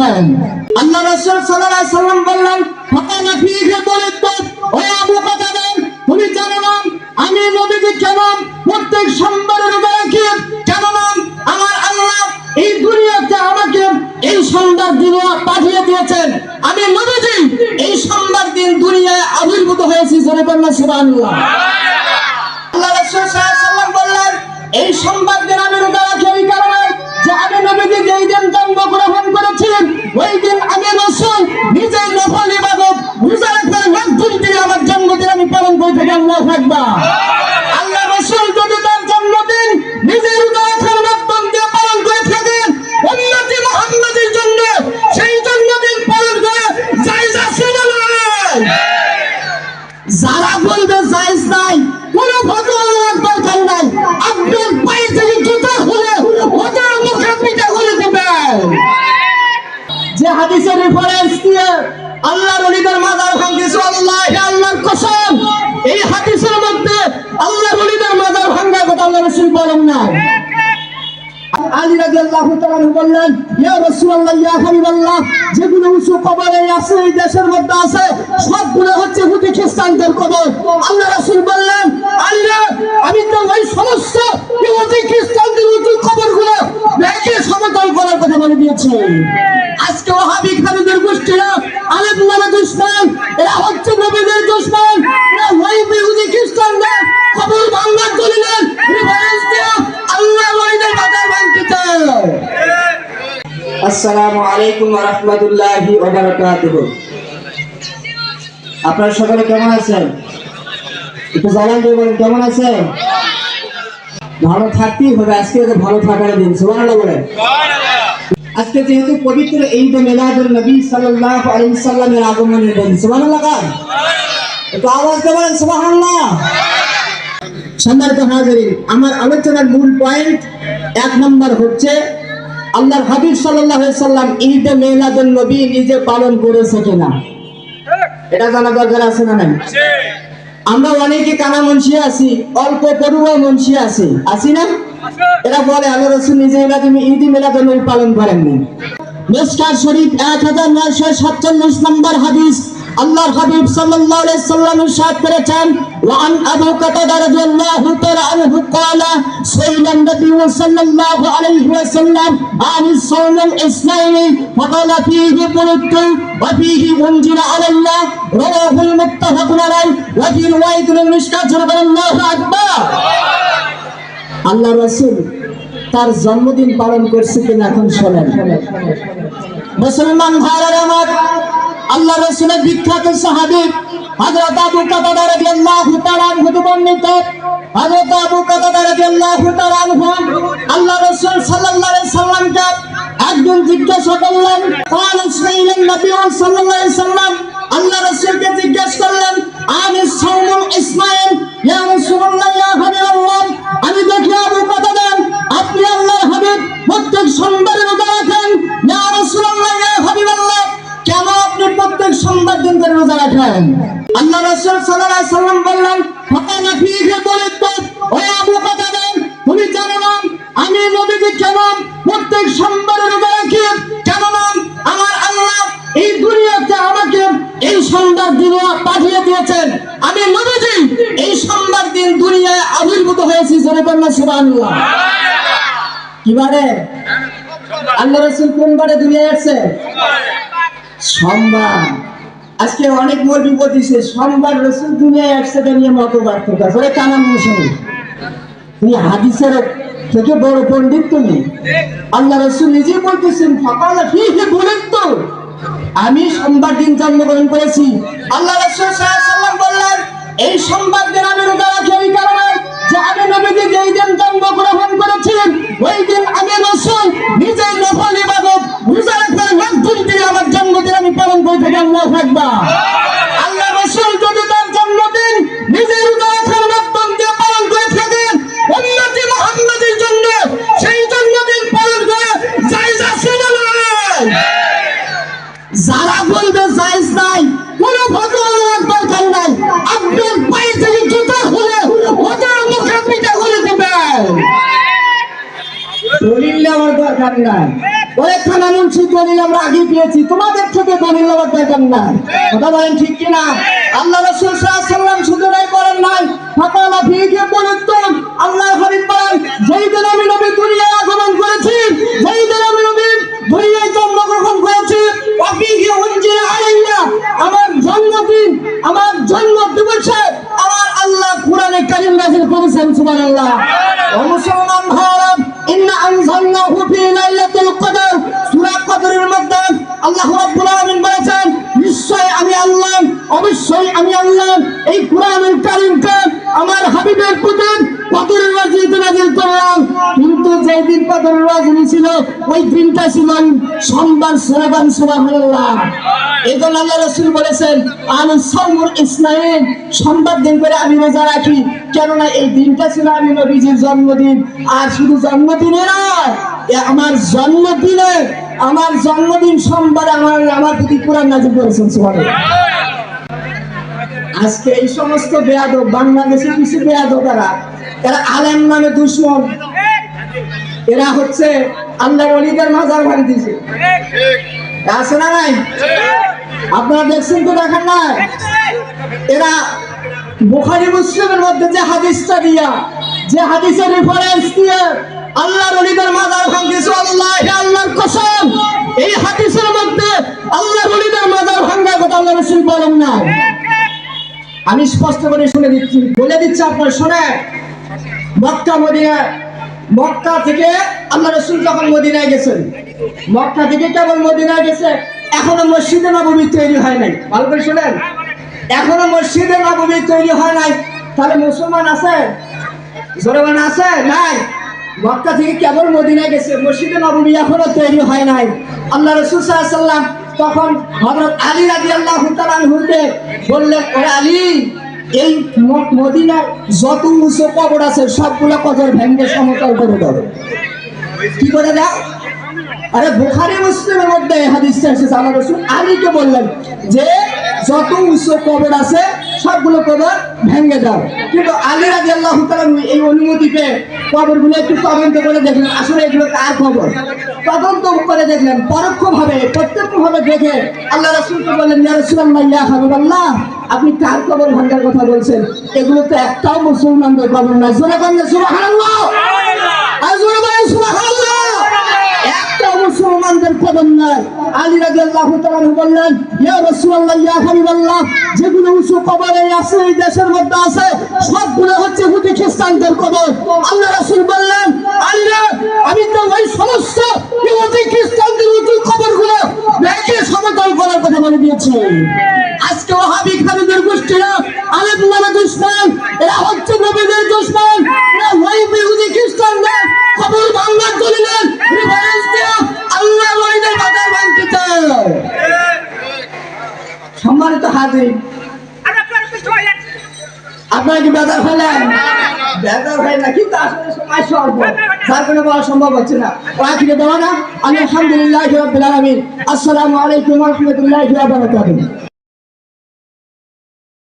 রাখেন আল্লাহ রাসূল সাল্লাল্লাহু আলাইহি সাল্লাম বললেন ফাকানা ফীহি বলিদ্দুত ও আবু কাতাদা, তুমি জানো না, আমি নবীজি কেমন, প্রত্যেক সোমবারে রোজা রাখি কেননা আমার আল্লাহ এই দুনিয়াতে আমাকে এই সোমবার দিনে পাঠিয়ে দিয়েছেন। আমি নবীজি এই সোমবার দিন দুনিয়ায় আবির্ভূত হয়েছি, জোরে কন্যা সুবহানাল্লাহ। আল্লাহ রাসূল সাল্লাল্লাহু সাল্লাম বললেন, এই সোমবার দিন আমি রোজা রাখি কারণে যে আমি নবীজি যেই দিন করেছিলেন ওই দিন আমি রাসূল নিজে নফল ইবাদত রোজা রাখার মাধ্যম দিয়ে আমার জন্মদিন আমি পালন করে থাকি, আল্লাহু মুহাম্মাদের জন্য সেই জন্মদিন পালন করে জায়েজ না? যারা বলবে জায়েজ নাই, কোন নেওয়ার দরকার নাই আপনার পায়ে থেকে জুতা হাদিসের রেফারেন্স দিয়ে আল্লাহর মাজার আল্লাহর কসম। এই হাদিসের মধ্যে আল্লাহর মাজার কথা বলেন না। আলী রাদিয়াল্লাহু তাআলা বললেন, ইয়া রাসূলুল্লাহ, ইয়া হাবিবাল্লাহ, যেগুলো কবরে আছে, এই দেশের মধ্যে আছে, সবগুলো হচ্ছে হুদি খ্রিস্টানদের কবর। আল্লাহ রাসূল বললেন আমি আসসালামু আলাইকুম আপনারা সকলে কেমন আছেন? একটু জানান দিয়ে বলেন, কেমন আছেন? ভালো থাকতেই হবে, আজকে ভালো থাকার দিন বলেন। আজকে যেহেতু পবিত্র ঈদ মিলাদুল নবী সাল্লাল্লাহু আলাইহি সাল্লামের আগমনের দিন সুবহানাল্লাহ কার? একটু আওয়াজ দিয়ে বলেন সম্মানিত আমার আলোচনার মূল পয়েন্ট এক নম্বর হচ্ছে আল্লাহর হাবিব সাল্লাল্লাহু আলাইহি সাল্লাম ঈদে মিলাদুন নবী নিজে পালন করেছে কিনা? এটা জানা দরকার আছে না নাই? আমরা অনেকে কানা মুন্সি আছি অল্প পড়ুয়া মুন্সি আছি। আছি না? এরা বলে আল্লাহ রসুল নিজে এরা তুমি ঈদ মিলাদুন নবী পালন করেননি। মিসকাত শরীফ এক হাজার নয়শো সাতচল্লিশ নম্বর হাদিস। আল্লাহর হাবিব সাল্লাল্লাহু আলাইহি সাল্লাম ইরশাদ করেছেন ওয়ান আবু কাতাদা রাদিয়াল্লাহু তাআলা আনহু قال سئل النبي صلى الله عليه وسلم عن الصوم الاثنين فقال فيه قلت وفيه انزل على الله رواه المتفق عليه وفي روايه المشكاة رضي الله اكبر আল্লাহ রাসূল তার জন্মদিন পালন করছে কিনা এখন শোনেন মুসলমান ভাইয়ের আমার আল্লাহ রসুলের বিখ্যাত সাহাবিব হযরত আবু কাতাদার রাদিয়াল্লাহু তাআলা আনহু বর্ণিত হযরত আবু কাতাদা রাদিয়াল্লাহু তাআলা আনহু আল্লাহ রাসূল সাল্লাল্লাহু আলাইহি সাল্লামকে একজন জিজ্ঞাসা করলেন, কাল ইসমাঈল নবী সাল্লাল্লাহু আলাইহি সাল্লাম, আল্লাহ রাসূলকে জিজ্ঞাসা করলেন করে আল্লাহ রাসূল সাল্লাল্লাহু আলাইহি সাল্লাম বললেন ফাকানা ফীহি বলিদ্দুত ও আবু কাতাদা, তুমি জানো না, আমি নবীজি কেমন, প্রত্যেক সোমবারে রোজা রাখি আমার আল্লাহ এই দুনিয়াতে আমাকে এই সোমবার দিনে পাঠিয়ে দিয়েছেন। আমি নবীজি এই সোমবার দিন দুনিয়ায় আবির্ভূত হয়েছি, জোরে কন্যা সুবহানাল্লাহ। কিবারে আল্লাহ রাসূল কোন বারে দুনিয়ায় আসছে? সোমবার। আজকে অনেক মৌলবি বলতেছে সোমবার রসুল দুনিয়ায় এটা নিয়ে মতবাদ থেকে আছে ওরে কানা মুসলিম, তুমি হাদিসের থেকে বড় পণ্ডিত তুমি। আল্লাহ রসুল নিজে বলতেছেন সকালে ফিহে বলেন তো আমি সোমবার দিন জন্মগ্রহণ করেছি। আল্লাহ রসুল সাল্লাম বললেন, এই সোমবার দিন আমি রোজা রাখি এই কারণে যে আমি নবীজি যেই দিন জন্মগ্রহণ করেছিলেন করে থাকি আল্লাহ রসুল যদি তার জন্মদিন নিজে রোজা রাখার দিয়ে পালন করে থাকেন, উম্মতি মুহাম্মাদের জন্য সেই জন্মদিন পালন করে জায়েজ আছে না নাই? কোন দরকার নাই। আপনার পায়ে থেকে জুতা খুলে ওদের মুখে দরকার নাই। মুন্সি দলিল আমরা আগে পেয়েছি। তোমাদের থেকে দলিল নেওয়ার দরকার নাই। কথা বলেন ঠিক কিনা? আল্লাহ রসুল সাল্লাম করেন নাই। ফাঁকা ফিকে বলতেন আল্লাহ হরিম বলেন, যেই দিন আমি নবী দুনিয়ায় অবশ্যই আমি আল্লাহ এই কোরআনুল কারীমকে আমার হাবিবের প্রতি কদরের রাজনীতি নাজিল করলাম। কিন্তু যেই দিন কদরের রাজনীতি ছিল, ওই দিনটা ছিল সোমবার সোমবার সুবহানাল্লাহ এই জন্য আল্লাহ রসুল বলেছেন আমি সমুর ইসলাম সোমবার দিন করে আমি রোজা রাখি। কেননা এই দিনটা ছিল আমি নবীজির জন্মদিন। আর শুধু জন্মদিনে নয় আমার জন্মদিনে, আমার জন্মদিন সোমবার আমার আমার প্রতি কোরআন নাজিল করেছেন, সুবহানাল্লাহ। আজকে এই সমস্ত বেয়াদব বাংলাদেশের কিছু বেয়াদব তারা এরা আলেম নামে দুশ্মন। এরা হচ্ছে আল্লাহ অলিদের মাজার ভাঙি দিয়েছে আছে না নাই? আপনারা দেখছেন তো, দেখেন না এরা বুখারি মুসলিমের মধ্যে যে হাদিসটা দিয়া, যে হাদিসের রেফারেন্স দিয়ে আল্লাহর অলিদের মাজার ভাঙতেছে আল্লাহ আল্লাহর কসম, এই হাদিসের মধ্যে আল্লাহর অলিদের মাজার ভাঙার কথা আল্লাহ রসুল বলেন না আমি স্পষ্ট করে শুনে দিচ্ছি। বলে দিচ্ছি আপনার শোনে মক্কা মদিনা মক্কা থেকে আল্লাহ রসুল যখন মদিনায় গেছেন, মক্কা থেকে কেবল মদিনায় গেছে, এখনও মসজিদে নবমী তৈরি হয় নাই। ভালো করে শুনেন। এখনও মসজিদে নবমী তৈরি হয় নাই। তাহলে মুসলমান আছে? জোরবান আছে? নাই। মক্কা থেকে কেবল মদিনায় গেছে, মসজিদে নবমী এখনও তৈরি হয় নাই। আল্লাহ রসুল সাল্লাম তখন হজরত আলী রাজি আল্লাহ হুকে বললেন, ওরা আলী, এই মদিনার যত উঁচু কবর আছে, সবগুলো কবর ভেঙে সমতল করে দাও। কি করে দাও? আরে বুখারি, মুসলিমের মধ্যে হাদিসটা এসেছে। আমার রসুল আলীকে বললেন যে যত উঁচু কবর আছে সবগুলো কবর ভেঙে দাও কিন্তু আলী রাজি আল্লাহ এই অনুমতি পেয়ে কবরগুলো একটু তদন্ত করে দেখলেন। আসলে এগুলো কার খবর তদন্ত করে দেখলেন পরোক্ষভাবে প্রত্যক্ষভাবে দেখে আল্লাহ রসুলকে বললেন ইয়া ইয়া হাবিবাল্লাহ আপনি কার কবর ভাঙার কথা বলছেন? এগুলো তো একটাও মুসলমানদের কবর নয়। জোরে কন্যা সুবহানাল্লাহ! একটা মুসলমানদের কদম নাই। আলী রাদিয়াল্লাহু তাআলা বললেন যেগুলো উঁচু কবরে আছে, এই দেশের মধ্যে আছে, সবগুলো হচ্ছে হুদি খ্রিস্টানদের কবর। আল্লাহ রাসূল বললেন আলী আমি তো ওই সমস্ত খ্রিস্টানদের উঁচু কবরগুলো ভেঙে সমতল করার কথা বলে দিয়েছি। আজকে ওহাবি খালিদের গোষ্ঠীরা, আলেম নামে দুশ্মন, এরা হচ্ছে নবীদের দুশ্মন, এরা ওই ইহুদি খ্রিস্টানদের কবর ভাঙার দলিলের রেফারেন্স দিয়ে আল্লাহ ওলিদের বাজার ভাঙতে চায় সম্মানিত হাজির। আপনারা কি বেদার বেদার হয় না কিন্তু আসলে সময় স্বল্প। যার কোনো বলা সম্ভব হচ্ছে না। দেওয়া না। আলহামদুলিল্লাহ আসসালামু আলাইকুম রহমতুল্লাহ বারাকাতুহু।